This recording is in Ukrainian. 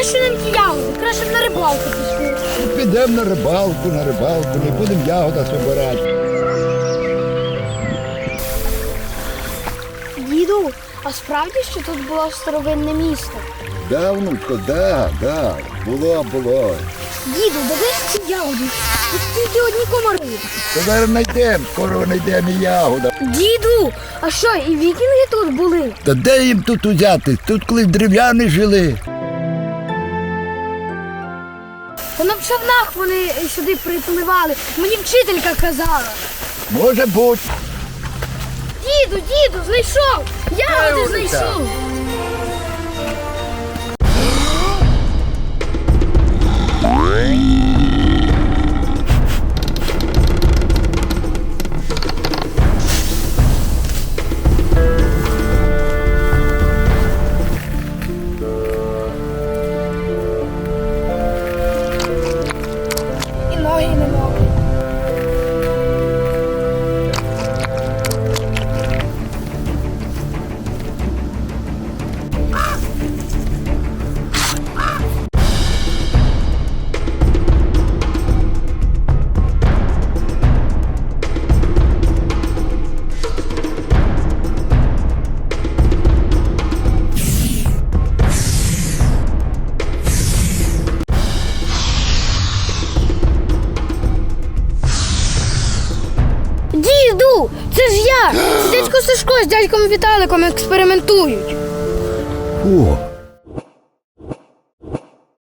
Нащо нам ті ягоди? Краще б на рибалку пішли. Підемо на рибалку, на рибалку, не будемо ягода собирати. Діду, а справді, що тут було старовинне місто? Давненько, да, да, було, було. Діду, дивись ці ягоди. Тут тільки одні комари. То зараз знайдемо, скоро знайдемо і ягода. Діду, а що, і вікінги тут були? Та де їм тут узяти? Тут коли древляни жили. Та на човнах вони сюди припливали. Мені вчителька казала. Може бути. Діду, діду, знайшов! Я Ягоди, знайшов! Діду, це ж я! Це дядько Сашко з дядьком Віталиком експериментують. О,